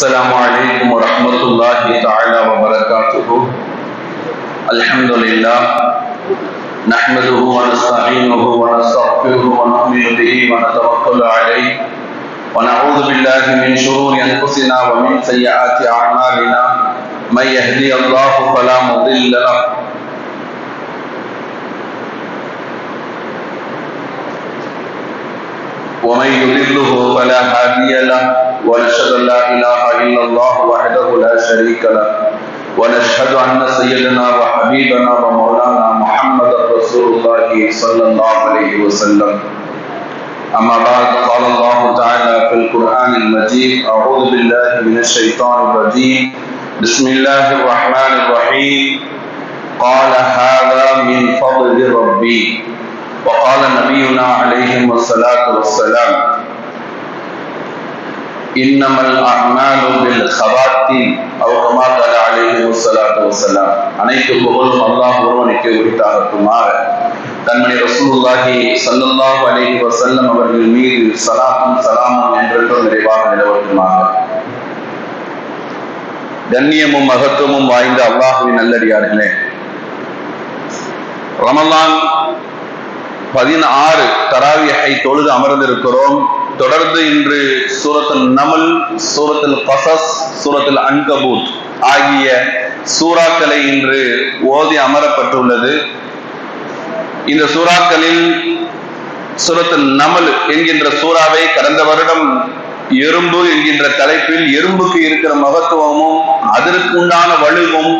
السلام عليكم ورحمة الله تعالى وبركاته. الحمد لله نحمده ونستعينه ونستغفره ونؤمن به ونتوكل عليه. ونعوذ بالله من شرور أنفسنا ومن سيئات أعمالنا. من يهدي الله فلا مضل له. ومن يضله فلا هادي له. ونشهد أن لا إله لا شريك له، ونشهد ان سيدنا وحبيبنا ومولانا محمد رسول الله صلى الله عليه وسلم. اما بعد، قال الله تعالى في القران المجيد اعوذ بالله من الشيطان الرجيم. بسم الله الرحمن الرحيم. قال هذا من فضل ربي. وقال نبينا عليه الصلاة والسلام இன்னமல் அஹ்மாலு bill ஹவாத்தி அவ் comma கல அலைஹி வஸலாத்து வஸலாம் அனைத்து புகழும் அல்லாஹ் ஒருவனுக்கே உரித்தாகட்டுமாக. தன்மணி ரசூலுல்லாஹி ஸல்லல்லாஹு அலைஹி வஸல்லம் அவர்கள் மீது சலாத்தும் சலாமும் என்றென்றும் நிறைவாக நிலவட்டுமாக. கண்ணியமும் மகத்துவமும் வாய்ந்த அல்லாஹுவின் நல்லடியார்களே. ரமலான் பதினாறு தராவியை தொழுது அமர்ந்திருக்கிறோம். தொடர்ந்து இன்று சூரத்தில் நமல் சூரத்தில் கசஸ் சூரத்தில் அன்கபூத் ஆகிய சூறாக்களை இன்று ஓதி அமரப்பட்டுள்ளது. இந்த சூறாக்களில் சூரத்தில் நமல் என்கின்ற சூறாவை கடந்த வருடம் எறும்பு என்கின்ற தலைப்பில் எறும்புக்கு இருக்கிற மகத்துவமும் அதற்கு உண்டான வலுவும்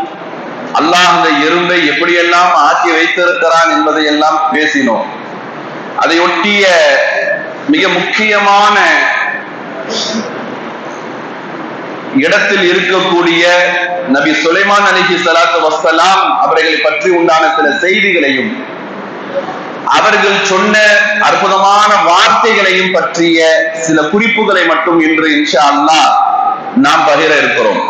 அல்லாஹ் அந்த எறும்பை எப்படியெல்லாம் ஆக்கி வைத்திருக்கிறான் என்பதை எல்லாம் பேசினோம். அதை ஒட்டிய மிக முக்கியமான இடத்தில் இருக்கக்கூடிய நபி சுலைமான் அலிஹி சலாத்து வசலாம் அவர்களை பற்றி உண்டான சில செய்திகளையும் அவர்கள் சொன்ன அற்புதமான வார்த்தைகளையும் பற்றிய சில குறிப்புகளை மட்டும் இன்று இன்ஷா அல்லா நாம் பகிர இருக்கிறோம்.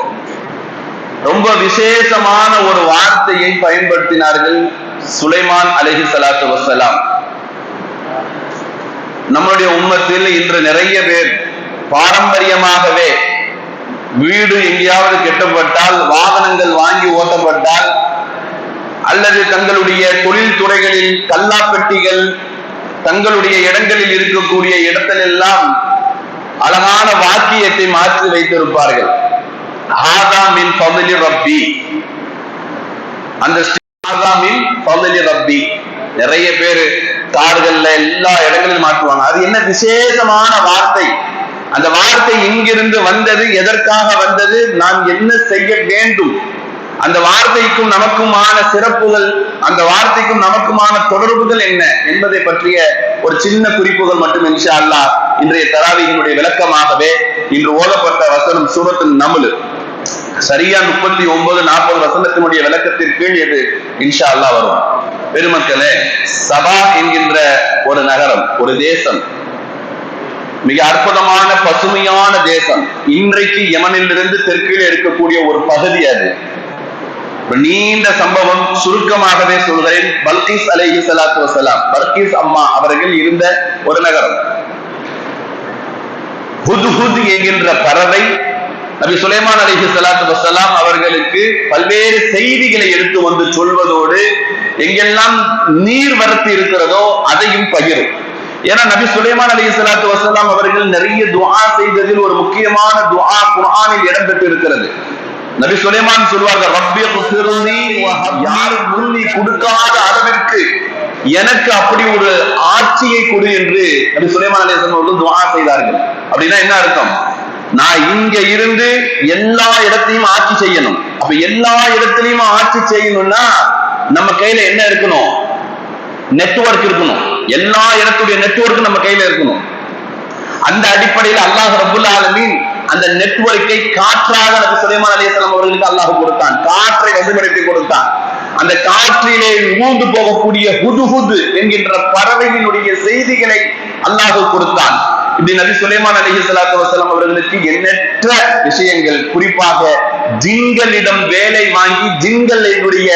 ரொம்ப விசேஷமான ஒரு வார்த்தையை பயன்படுத்தினார்கள் சுலைமான் அலஹி சலாத்து வசலாம் நம்முடைய உம்மத்தில் இன்று நிறைய பேர் பாரம்பரியமாகவே வீடு எங்கேயாவது கெட்டப்பட்டால் வாகனங்கள் வாங்கி ஓட்டப்பட்டால் அல்லது தங்களுடைய தொழில் துறைகளில் கல்லாப்பெட்டிகள் தங்களுடைய இடங்களில் இருக்கக்கூடிய இடத்திலெல்லாம் அழகான வாக்கியத்தை மாற்றி வைத்திருப்பார்கள். ஆதாமின் பதலி ரப்பி. அந்த ஆதாமின் பதலி ரப்பி. நிறைய பேரு காடுகள்ல எல்லா இடங்களிலும் மாற்றுவாங்க. அது என்ன விசேஷமான வார்த்தை? அந்த வார்த்தை இங்கிருந்து வந்தது எதற்காக வந்தது? நாம் என்ன செய்ய வேண்டும்? அந்த வார்த்தைக்கும் நமக்குமான சிறப்புகள் அந்த வார்த்தைக்கும் நமக்குமான தொடர்புகள் என்ன என்பதை பற்றிய ஒரு சின்ன குறிப்புகள் மட்டும் இன்ஷா அல்லா இன்றைய தராவிகளுடைய விளக்கமாகவே இன்று ஓதப்பட்ட வசனம் சூரத்தின் நமுலு. சரியா முப்பத்தி ஒன்பது நாற்பது வசனத்தினுடைய விளக்கத்திற்கு கீழ் எது இன்ஷா அல்லா வரும். பெருமக்களே சபா என்கின்ற ஒரு நகரம் ஒரு தேசம் மிக அற்புதமான பசுமையான தேசம் இன்றைக்கு யமனிலிருந்து தெற்கில் இருக்கக்கூடிய ஒரு பகுதி அது. நீண்ட சம்பவம் சுருக்கமாகவே சொல்கிறேன் பல்கிஸ் அலைஹி சலாத்து வசலாம் பல்கிஸ் அம்மா அவர்கள் இருந்த ஒரு நகரம். ஹுத் என்கின்ற பறவை நபி சுலைமான் அலிஹி சலாத்து வசலாம் அவர்களுக்கு பல்வேறு செய்திகளை எடுத்து வந்து சொல்வதோடு எங்கெல்லாம் நீர் வரத்து இருக்கிறதோ அதையும் பகிரும். ஏன்னா நபி சுலைமான் அலி சலாத்து வசலாம் அவர்கள் நிறைய துவா செய்ததில் ஒரு முக்கியமான துவா குரானில் இடம்பெற்று இருக்கிறது. நபி சுலைமான் சொல்வார்கள் ரப்பிய யாரும் முன்னி கொடுக்காத அளவிற்கு எனக்கு அப்படி ஒரு ஆட்சியை கொடு என்று நபி சுலைமான் அலி அவர்கள் துவா செய்தார்கள். அப்படின்னா என்ன அர்த்தம்? நான் இங்க இருந்து எல்லா இடத்தையும் ஆட்சி செய்யணும். அப்ப எல்லா இடத்திலையும் ஆட்சி செய்யணும்னா நம்ம கையில என்ன இருக்கணும்? நெட்ஒர்க் இருக்கணும். எல்லா இடத்துடைய நெட்ஒர்க் நம்ம கையில இருக்கணும். அந்த அடிப்படையில் அல்லாஹ் ரபுல் ஆலமின் அந்த நெட்ஒர்க்கை காற்றாக நபி சுலைமான் அலிஸ்லாம் அவர்களுக்கு அல்லாஹ் கொடுத்தான். காற்றை வசப்படுத்தி கொடுத்தான். அந்த காற்றிலே ஊந்து போகக்கூடிய ஹுது என்கின்ற பறவையினுடைய செய்திகளை அல்லாஹ் கொடுத்தான். இப்படி நபி சுலைமான் அலஹி சலாத்து வசலம் அவர்களுக்கு எண்ணற்ற விஷயங்கள். குறிப்பாக ஜின்களிடம் வேலை வாங்கி ஜின்களுடைய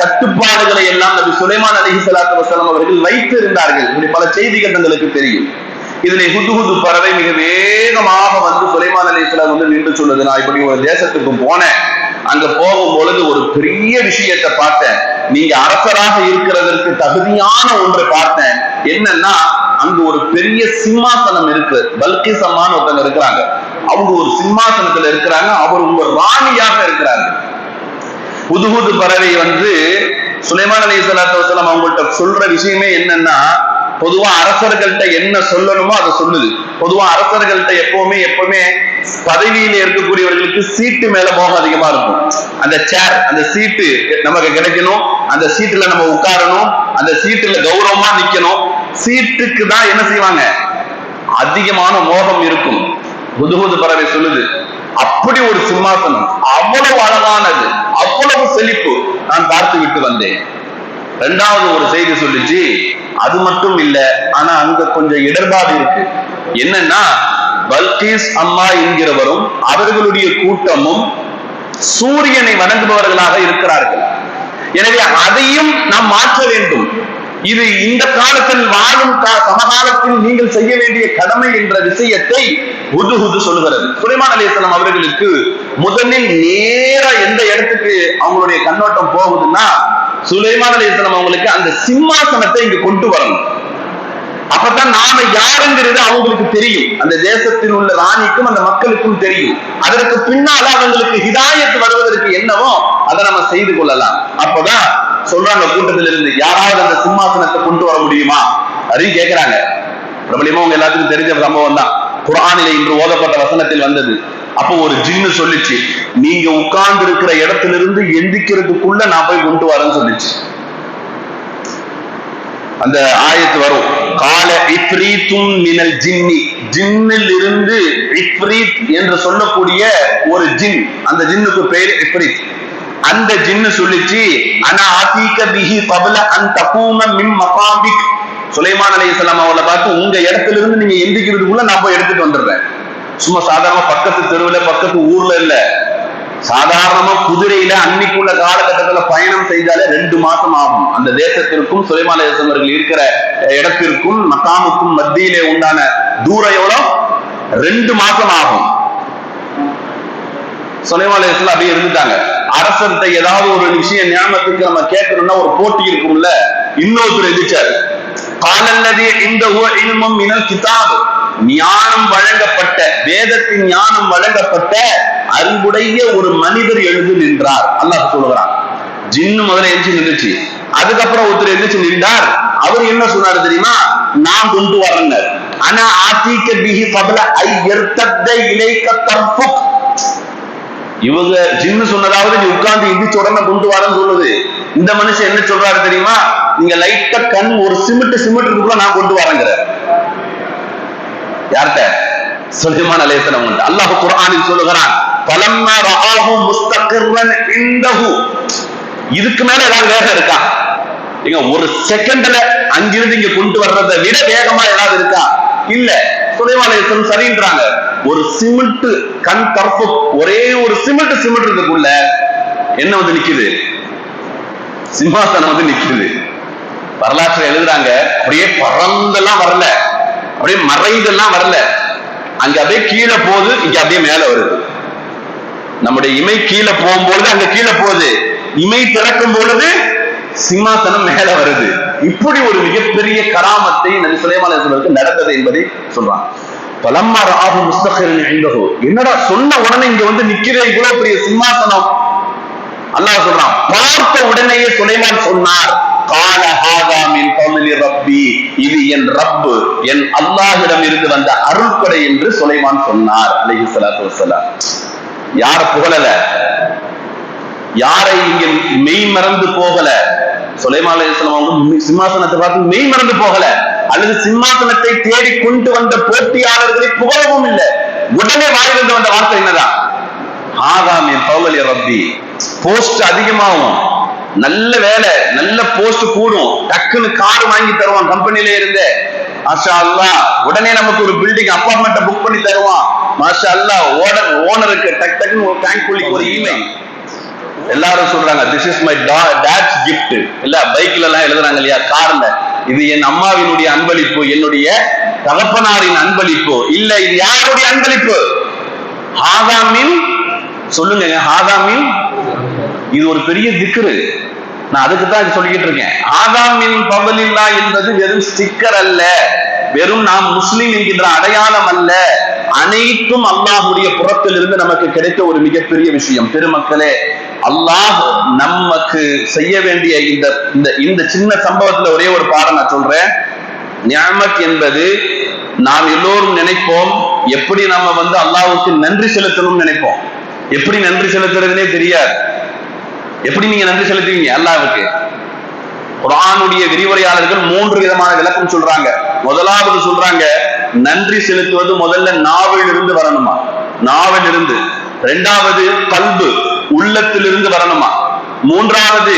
கட்டுப்பாடுகளை எல்லாம் நபி சுலைமான் அலஹி சலாத்து வசலம் அவர்கள் வைத்திருந்தார்கள். இப்படி பல செய்திகள் தங்களுக்கு தெரியும். இதனை ஹுது பறவை மிக வேகமாக வந்து சுலைமான் அலி இஸ்லாம் வந்து நின்று சொல்லுது. நான் இப்படி ஒரு தேசத்துக்கு போனேன். அங்க போகும் பொழுது ஒரு பெரிய விஷயத்தை பார்த்தேன். நீங்க அரசராக இருக்கிறதற்கு தகுதியான ஒன்றை பார்த்தேன். என்னன்னா அங்க ஒரு பெரிய சிம்மாசனம் இருக்கு. பல்கி அம்மான்னு ஒருத்தங்க இருக்கிறாங்க. அவங்க ஒரு சிம்மாசனத்துல இருக்கிறாங்க. அவர் உங்க ராணியாக இருக்கிறாங்க புதுகுது பறவை வந்து சுலைமான் அலி சலாத்து வசலாம் அவங்கள்ட்ட சொல்ற விஷயமே என்னன்னா பொதுவா அரசர்கள்ட்ட என்ன சொல்லணுமோ அதை சொல்லுது. பொதுவா அரசர்கள்ட்ட எப்பவுமே எப்பவுமே பதவியில இருக்கக்கூடியவர்களுக்கு சீட்டு மேல மோகம் அதிகமா இருக்கும். அந்த சேர் அந்த சீட்டு நமக்கு கிடைக்கணும். அந்த சீட்டுல நம்ம உட்காரணும். அந்த சீட்டுல கௌரவமா நிக்கணும். சீட்டுக்கு தான் என்ன செய்வாங்க? அதிகமான மோகம் இருக்கும். புதுகுது பறவை சொல்லுது அப்படி ஒரு சிம்மாசனம் அவ்வளவு அழகானது அவ்வளவு செழிப்பு நான் பார்த்து விட்டு வந்தேன். ரெண்டாவது ஒரு செய்தி சொல்லிச்சு அது மட்டும் இல்ல ஆனா அங்க கொஞ்சம் இடர்பாடு இருக்கு. என்னன்னா பல்கீஸ் அம்மா என்கிறவரும் அவர்களுடைய கூட்டமும் சூரியனை வணங்குபவர்களாக இருக்கிறார்கள். எனவே அதையும் நாம் மாற்ற வேண்டும். இது இந்த காலத்தில் வாழும் சமகாலத்தில் நீங்கள் செய்ய வேண்டிய கடமை என்ற விஷயத்தை ஹுது ஹுது சொல்லுகிறது. சுலைமான் அலிஸ்லாம் அவர்களுக்கு முதலில் நேர எந்த இடத்துக்கு அவங்களுடைய கண்ணோட்டம் போகுதுன்னா சுலைமான் அலிஸ்லாம் அவங்களுக்கு அந்த சிம்மாசனத்தை இங்கு கொண்டு வரணும். அப்பதான் நாம யாருங்கிறது அவங்களுக்கு தெரியும். அந்த தேசத்தில் உள்ள ராணிக்கும் அந்த மக்களுக்கும் தெரியும். அதற்கு பின்னால அவங்களுக்கு ஹிதாயத்து வருவதற்கு என்னவோ அதை நம்ம செய்து கொள்ளலாம். அப்பதான் சொல்றாங்க கூட்டத்தில் இருந்து யாராவது அந்த சிம்மாசனத்தை கொண்டு வர முடியுமா? அப்படின்னு கேட்கிறாங்க பிரபலியமா உங்க எல்லாத்துக்கும் தெரிஞ்ச சம்பவம் தான். குரானில இன்று ஓதப்பட்ட வசனத்தில் வந்தது. அப்போ ஒரு ஜின்னு சொல்லிச்சு நீங்க உட்கார்ந்து இருக்கிற இடத்துல இருந்து எந்திக்கிறதுக்குள்ள நான் போய் கொண்டு வரேன்னு சொல்லிச்சு. அந்த ஆயத்து வரும். கால இப்ரீத்தும் மினல் ஜின்னி. ஜின்னில் இருந்து இப்ரீத் என்று சொல்லக்கூடிய ஒரு ஜின். அந்த ஜின்னுக்கு பெயர் இப்ரீத். அந்த ஜின்னு சொல்லிச்சு அனா ஆத்தீக்க பிஹி பபல அந்த தகூம மின் மகாபிக். சுலைமான் அலைஹிஸ்ஸலாம் அவளை பார்த்து உங்க இடத்துல இருந்து நீங்க எந்திக்கிறதுக்குள்ள நான் போய் எடுத்துட்டு வந்துடுறேன். சும்மா சாதாரண பக்கத்து தெருவில் பக்கத்து ஊர்ல இல்ல. சாதாரணமா குதிரையில அன்னைக்குள்ள காலகட்டத்துல பயணம் செய்தாலே ரெண்டு மாசம் ஆகும். அந்த தேசத்திற்கும் சுலைமான் அவர்கள் இருக்கிற இடத்திற்கும் மக்காமுக்கும் மத்தியிலே உண்டான தூரம் எவ்வளோ? ரெண்டு மாசம் ஆகும். சுலைமாலயத்துல அப்படியே இருந்துட்டாங்க. அரசர்கிட்ட ஏதாவது ஒரு விஷயம் ஞாபகத்துக்கு நம்ம கேட்கணும்னா ஒரு போட்டி இருக்கும்ல இன்னொருத்தர் எதிர்ச்சாரு காலல்லதே இந்த இல்மும் மினல் கிதாபு. ஞானம் வழங்கப்பட்ட வேதத்தின் ஞானம் வழங்கப்பட்ட அறிவுடைய ஒரு மனிதர் எழுந்து நின்றார். அல்லாஹ் சொல்லுகிறான். ஜின்னு முதல்ல எழுச்சி நின்றுச்சு. அதுக்கப்புறம் ஒருத்தர் எழுந்திச்சு நின்றார். அவர் என்ன சொன்னாரு தெரியுமா? நான் கொண்டு வரேன் ஆனா ஆத்திக்க பிஹி பபல ஐ எர்த்தத்த இலைக்க தர்ஃபுக். இவங்க ஜின்னு சொன்னதாவது நீ உட்கார்ந்து இடிச்ச உடனே கொண்டு வரேன்னு சொல்லுது. இந்த மனுஷன் என்ன சொல்றாரு தெரியுமா? நீங்க லைட்டா கண் ஒரு சிமெண்ட் சிமெண்ட்டுக்குள்ள நான் கொண்டு வரேங்கிற யார்கிட்ட? சுலைமான் அலைஹிஸ்ஸலாம் உண்டு அல்லாஹ் குரானில் சொல்லுகிறான் பலம்மா ரஆஹு முஸ்தகிர்ரன் இந்தஹு இதுக்கு மேல ஏதாவது வேகம் இருக்கா? நீங்க ஒரு செகண்ட்ல அங்கிருந்து இங்க கொண்டு வர்றதை விட வேகமா ஏதாவது இருக்கா? இல்ல. சுலைமான் அலைஹிஸ்ஸலாம் சரின்றாங்க. ஒரு சிமெண்ட் கண் பரப்பு ஒரே ஒரு சிமெண்ட் சிமெண்ட்றதுக்குள்ள என்ன வந்து நிக்குது? சிம்மாசனம் வந்து நிக்குது. வரலாற்றை எழுதுறாங்க. அப்படியே பறந்தெல்லாம் வரல. அப்படியே மறைந்தெல்லாம் வரல. அங்க அப்படியே கீழே போகுது இங்க அப்படியே மேல வருது. நம்முடைய இமை கீழே போகும்பொழுது அங்க கீழே போகுது. இமை திறக்கும் பொழுது சிம்மாசனம் மேல வருது. இப்படி ஒரு மிகப்பெரிய கராமத்தை நபி சுலைமான் நடந்தது என்பதை சொல்றான் பலம்மா ராகு முஸ்தகிரன் ஐந்தகோ என்னடா சொன்ன உடனே இங்க வந்து நிக்கிற இவ்வளவு பெரிய சிம்மாசனம்? அல்லாஹ் சொல்றான் பார்த்த உடனேயே சுலைமான் சொன்னார் கால ஹாதா மின் கௌமிலி ரப்பி. இது என் ரப்பு என் அல்லாஹிடம் இருந்து வந்த அருள்கொடை என்று சுலைமான் சொன்னார் அலைஹி சலாத்து வசலாம் யார புகழல? யாரை இங்கே மெய் மறந்து போகல? சுலைமான் அலைஹிஸ்ஸலாம் அவங்க சிம்மாசனத்தை பார்த்து மெய் மறந்து போகல. அல்லது சிம்மாசனத்தை தேடி கொண்டு வந்த போட்டியாளர்களை புகழவும் இல்லை. உடனே வாயிலிருந்து வந்த வார்த்தை என்னதான் ஆகாமி பௌவலி ரப்பி. போஸ்ட் அதிகமாகும். நல்ல வேலை நல்ல போஸ்ட் கூடும். டக்குன்னு கார் வாங்கி தருவான் கம்பெனில இருந்து. மாஷா அல்லா உடனே நமக்கு ஒரு பில்டிங் அப்பார்ட்மெண்ட்டை புக் பண்ணி தருவான். மாஷா அல்லா ஓனர் ஓனருக்கு டக் டக்குன்னு ஒரு டேங்க் புள்ளி ஒரு இமெயில் எல்லாரும் சொல்றாங்க this is my dad's gift இல்ல பைக்ல எல்லாம் எழுதுறாங்க இல்லையா கார்ல இது என் அம்மாவினுடைய அன்பளிப்பு என்னுடைய தகப்பனாரின் அன்பளிப்பு. இல்ல இது யாருடைய அன்பளிப்பு? ஹாதாமின் சொல்லுங்க ஹாதாமின் இது ஒரு பெரிய திக்ரு. நான் அதுக்கு தான் இது சொல்லிக்கிட்டு இருக்கேன். ஆதாமின் பவலில்லா என்பது வெறும் ஸ்டிக்கர் அல்ல. வெறும் நாம் முஸ்லிம் என்கின்ற அடையாளம் அல்ல. அனைத்தும் அல்லாஹுடைய புறத்தில் இருந்து நமக்கு கிடைத்த ஒரு மிகப்பெரிய விஷயம். பெருமக்களே அல்லாஹ் நமக்கு செய்ய வேண்டிய இந்த இந்த இந்த சின்ன சம்பவத்துல ஒரே ஒரு பாடம் நான் சொல்றேன். நியாமத் என்பது நாம் எல்லோரும் நினைப்போம். எப்படி நம்ம வந்து அல்லாஹுக்கு நன்றி செலுத்தணும்னு நினைப்போம். எப்படி நன்றி செலுத்துறதுனே தெரியாது. எப்படி நீங்க நன்றி செலுத்துவீங்க அல்லாவுக்கு குரானுடைய விரிவுரையாளர்கள் மூன்று விதமான விளக்கம் சொல்றாங்க. முதலாவது சொல்றாங்க நன்றி செலுத்துவது முதல்ல நாவல் இருந்து வரணுமா? நாவல் இருந்து ரெண்டாவது கல்பு. உள்ளத்திலிருந்து வரணுமா? மூன்றாவது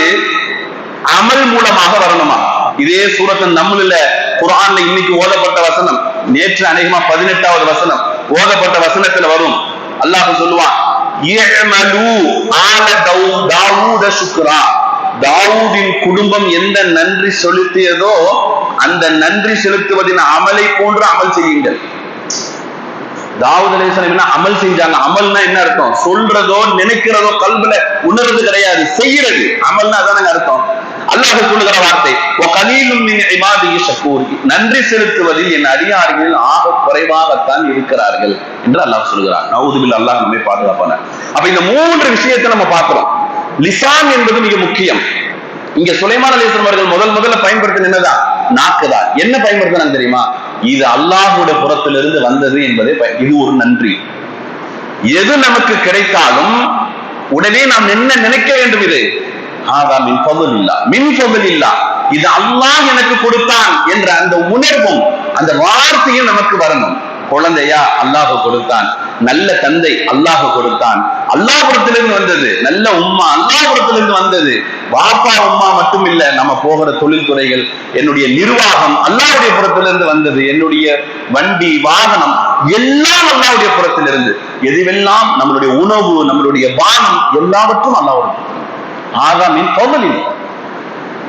அமல் மூலமாக வரணுமா? இதே சூரத்தின் நம்மளில் குரான்ல இன்னைக்கு ஓதப்பட்ட வசனம் நேற்று அநேகமா பதினெட்டாவது வசனம் ஓதப்பட்ட வசனத்துல வரும். அல்லாஹ் சொல்லுவான் ஆல தாவூதின் குடும்பம் எந்த நன்றி செலுத்தியதோ அந்த நன்றி செலுத்துவதின் அமலை போன்று அமல் செய்யுங்கள். தாவூத் அலிஸ்லாம் என்ன அமல் செஞ்சாங்க? அமல்னா என்ன அர்த்தம்? சொல்றதோ நினைக்கிறதோ கல்வில உணர்றது கிடையாது. செய்யறது. அமல்னா அதானங்க அர்த்தம். அல்லாஹ் சொல்லுகிற வார்த்தை நன்றி செலுத்துவதில் என் அடியார்கள் ஆக குறைவாகத்தான் இருக்கிறார்கள் என்று அல்லாஹ் சொல்லுகிறார் நவுதுபில் அல்லாஹ் நம்மை பாதுகாப்பான அப்ப இந்த மூன்று விஷயத்தை நம்ம பார்க்கிறோம். லிசான் என்பது மிக முக்கியம். இங்க சுலைமான அலிஸ்லாம் அவர்கள் முதல் முதல்ல பயன்படுத்தின என்னதான்? நாக்குதான். என்ன பயன்படுத்தினாங்க தெரியுமா? இது அல்லாஹுடைய புறத்திலிருந்து வந்தது என்பதை இது ஒரு நன்றி. எது நமக்கு கிடைத்தாலும் உடனே நாம் என்ன நினைக்க வேண்டும் இது? ஆதா மின் பகுல் இல்லா மின் பகுல் இல்லா இது அல்லாஹ் எனக்கு கொடுத்தான் என்ற அந்த உணர்வும் அந்த வார்த்தையும் நமக்கு வரணும். குழந்தையா அல்லாஹ் கொடுத்தான். நல்ல தந்தை அல்லாஹ் கொடுத்தான். அல்லாஹ்புரத்திலிருந்து வந்தது. நல்ல உம்மா அல்லாபுரத்திலிருந்து வந்தது. வாப்பா உம்மா மட்டும் இல்ல நம்ம போகிற தொழில்துறைகள் என்னுடைய நிர்வாகம் அல்லாவுடைய புறத்திலிருந்து வந்தது. என்னுடைய வண்டி வாகனம் எல்லாம் அல்லாவுடைய புறத்திலிருந்து. எதுவெல்லாம்? நம்மளுடைய உணவு நம்மளுடைய வானம் எல்லாவற்றும் அல்லாஹ் ஆகாமின் பவலில்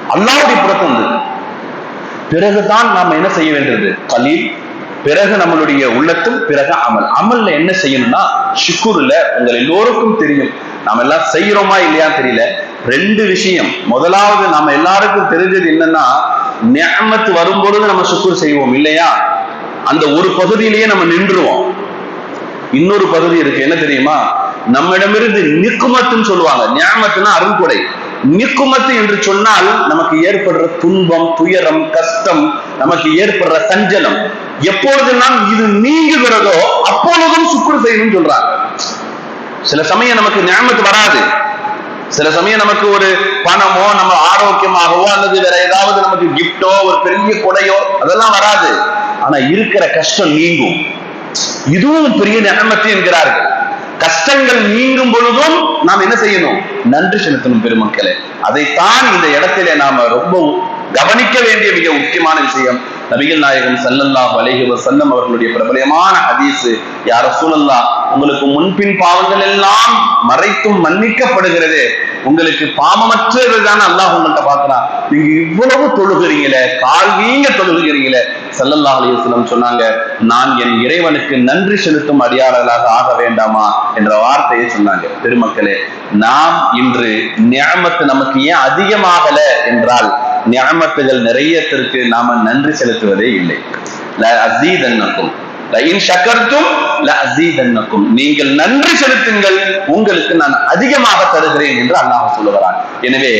அல்லாஹ்வுடைய புறத்திலிருந்து. பிறகுதான் நாம் என்ன செய்ய வேண்டியது? கலீல் பிறகு நம்மளுடைய உள்ளத்தும் பிறகு அமல். அமல்ல என்ன செய்யணும்னா ஷுக்குர்ல உங்கள் எல்லோருக்கும் தெரியும். நாம எல்லாம் செய்யறோமா இல்லையா தெரியல. ரெண்டு விஷயம். முதலாவது நாம எல்லாருக்கும் தெரிஞ்சது என்னன்னா நியமத்து வரும்பொழுது நம்ம சுக்குர் செய்வோம் இல்லையா? அந்த ஒரு பகுதியிலேயே நம்ம நின்றுவோம் இன்னொரு பகுதி இருக்கு. என்ன தெரியுமா? நம்மிடமிருந்து நிக்குமத்துன்னு சொல்லுவாங்க. நியமத்துனா அருள்கொடை. நிக்குமத்து என்று சொன்னால் நமக்கு ஏற்படுற துன்பம் துயரம் கஷ்டம் நமக்கு ஏற்படுற சஞ்சலம். எப்பொழுதெல்லாம் இது நீங்குகிறதோ அப்பொழுதும் சுக்குறு செய்யணும்னு சொல்றாங்க. சில சமயம் நமக்கு ஞாபகத்து வராது. சில சமயம் நமக்கு ஒரு பணமோ நம்ம ஆரோக்கியமாகவோ அல்லது வேற ஏதாவது நமக்கு கிஃப்டோ ஒரு பெரிய கொடையோ அதெல்லாம் வராது. ஆனா இருக்கிற கஷ்டம் நீங்கும். இதுவும் பெரிய நிலைமத்து என்கிறார்கள். கஷ்டங்கள் நீங்கும் பொழுதும் நாம் என்ன செய்யணும்? நன்றி செலுத்தணும் பெருமக்களே. அதைத்தான் இந்த இடத்திலே நாம ரொம்ப கவனிக்க வேண்டிய மிக முக்கியமான விஷயம் நபிகள் நாயகம் சல்லல்லா அலைஹி வஸல்லம் அவர்களுடைய பிரபலமான ஹதீஸ் யார சூழல்லா உங்களுக்கு முன்பின் பாவங்கள் எல்லாம் மறைத்தும் மன்னிக்கப்படுகிறது. உங்களுக்கு பாவமற்றது தானே அல்லாஹ் உங்கள்கிட்ட பாக்குறான் நீங்க இவ்வளவு தொழுகிறீங்களே கால் வீங்க தொழுகிறீங்களே சல்லல்லா அலைஹி சொன்னாங்க. நான் என் இறைவனுக்கு நன்றி செலுத்தும் அடியாளர்களாக ஆக வேண்டாமா? என்ற வார்த்தையை சொன்னாங்க. பெருமக்களே நாம் இன்று நியமத்து நமக்கு ஏன் அதிகமாகல என்றால் நியமத்துகள் நிறையத்திற்கு நாம நன்றி செலுத்துவதே இல்லை. அசீதன்னக்கும். நீங்கள் நன்றி செலுத்துங்கள். உங்களுக்கு நான் அதிகமாக தருகிறேன் என்று அல்லாஹ் சொல்லுகிறான். எனவே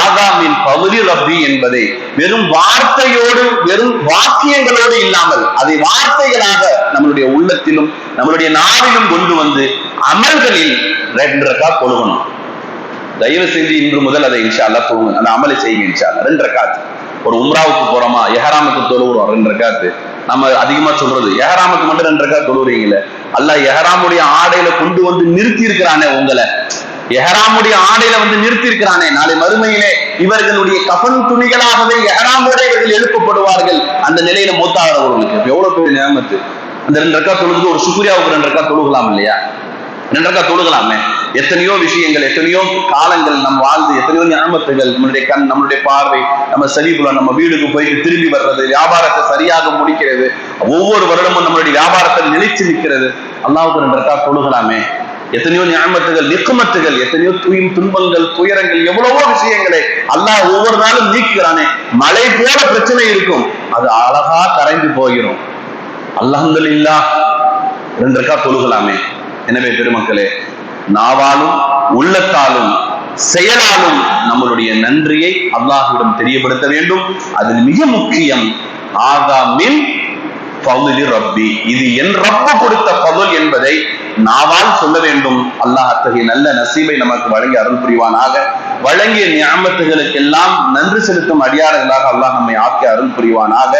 ஆகாமின் பகுதி ரப்பி என்பதை வெறும் வார்த்தையோடு வெறும் வாக்கியங்களோடு இல்லாமல் அதை வார்த்தைகளாக நம்மளுடைய உள்ளத்திலும் நம்மளுடைய நாவிலும் கொண்டு வந்து அமல்களில் ரெண்டு ரக்கா கொழுகணும். தயவு செஞ்சு இன்று முதல் அதை இன்ஷா அல்லா தூங்குங்க அந்த அமலை செய்யுங்க இன்ஷா அல்லா ரெண்டு ரக்காத்து. ஒரு உம்ராவுக்கு போறோமா? எஹராமுக்கு தொழுகிறோம் ரெண்டு ரக்காத்து. நம்ம அதிகமா சொல்றது எஹராமுக்கு மட்டும் ரெண்டு ரக்கா தொழுகிறீங்களே அல்ல எஹராமுடைய ஆடையில கொண்டு வந்து நிறுத்தி இருக்கிறானே உங்களை. எஹராமுடைய ஆடையில வந்து நிறுத்தி இருக்கிறானே நாளை மறுமையிலே இவர்களுடைய கபன் துணிகளாகவே எஹராமோட இவர்கள் எழுப்பப்படுவார்கள். அந்த நிலையில மூத்தாகிறவர்களுக்கு எவ்வளவு பெரிய நேமத்து அந்த ரெண்டு ரக்கா தொழுது ஒரு சுக்ரியாவுக்கு ரெண்டு ரக்கா தொழுகலாம் இல்லையா? ரெண்டு ரக்கா தொழுகலாமே. எத்தனையோ விஷயங்கள் எத்தனையோ காலங்கள் நம் வாழ்ந்து எத்தனையோ ஞாபகத்துகள் நம்மளுடைய கண் நம்மளுடைய பார்வை நம்ம சரிபுலம் நம்ம வீடுக்கு போயிட்டு திரும்பி வர்றது வியாபாரத்தை சரியாக முடிக்கிறது ஒவ்வொரு வருடமும் நம்மளுடைய வியாபாரத்தில் நிலைச்சு நிற்கிறது. அல்லாவுக்கு ரெண்டு தொழுகலாமே எத்தனையோ ஞாபகத்துகள் நிக்குமத்துகள் எத்தனையோ துயும் துன்பங்கள் துயரங்கள் எவ்வளவோ விஷயங்களை அல்லாஹ் ஒவ்வொரு நாளும் நீக்குகிறானே. மழை போல பிரச்சனை இருக்கும். அது அழகா கரைந்து போகிறோம் அல்ஹம்துலில்லா ரெண்டு ரக்கா தொழுகலாமே எனவே பெருமக்களே நாவாலும் உள்ளத்தாலும் செயலாலும் நம்மளுடைய நன்றியை அல்லாஹ்விடம் தெரியப்படுத்த வேண்டும். அதில் மிக முக்கியம் ஆகா மின் பவுலி ரப்பி. இது என் ரப்ப கொடுத்த பவுல் என்பதை நாவால் சொல்ல வேண்டும். அல்லாஹ் அத்தகைய நல்ல நசீபை நமக்கு வழங்கி அருள் புரிவானாக. வழங்கிய ஞாபகத்துகளுக்கெல்லாம் நன்றி செலுத்தும் அடியார்களாக அல்லாஹ் நம்மை ஆக்கி அருள் புரிவானாக.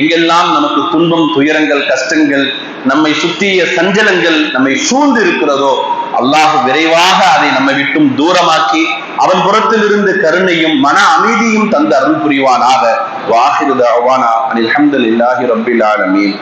எங்கெல்லாம் நமக்கு துன்பம் துயரங்கள் கஷ்டங்கள் நம்மை சுற்றிய சஞ்சலங்கள் நம்மை சூழ்ந்து இருக்கிறதோ அல்லாஹ் விரைவாக அதை நம்மை விட்டும் தூரமாக்கி அவன் புறத்திலிருந்து கருணையும் மன அமைதியும் தந்து அருள் புரிவானாக. வாஹிரு தஅவானா அஹமது இல்லாஹி ரபில் ஆலமீன்.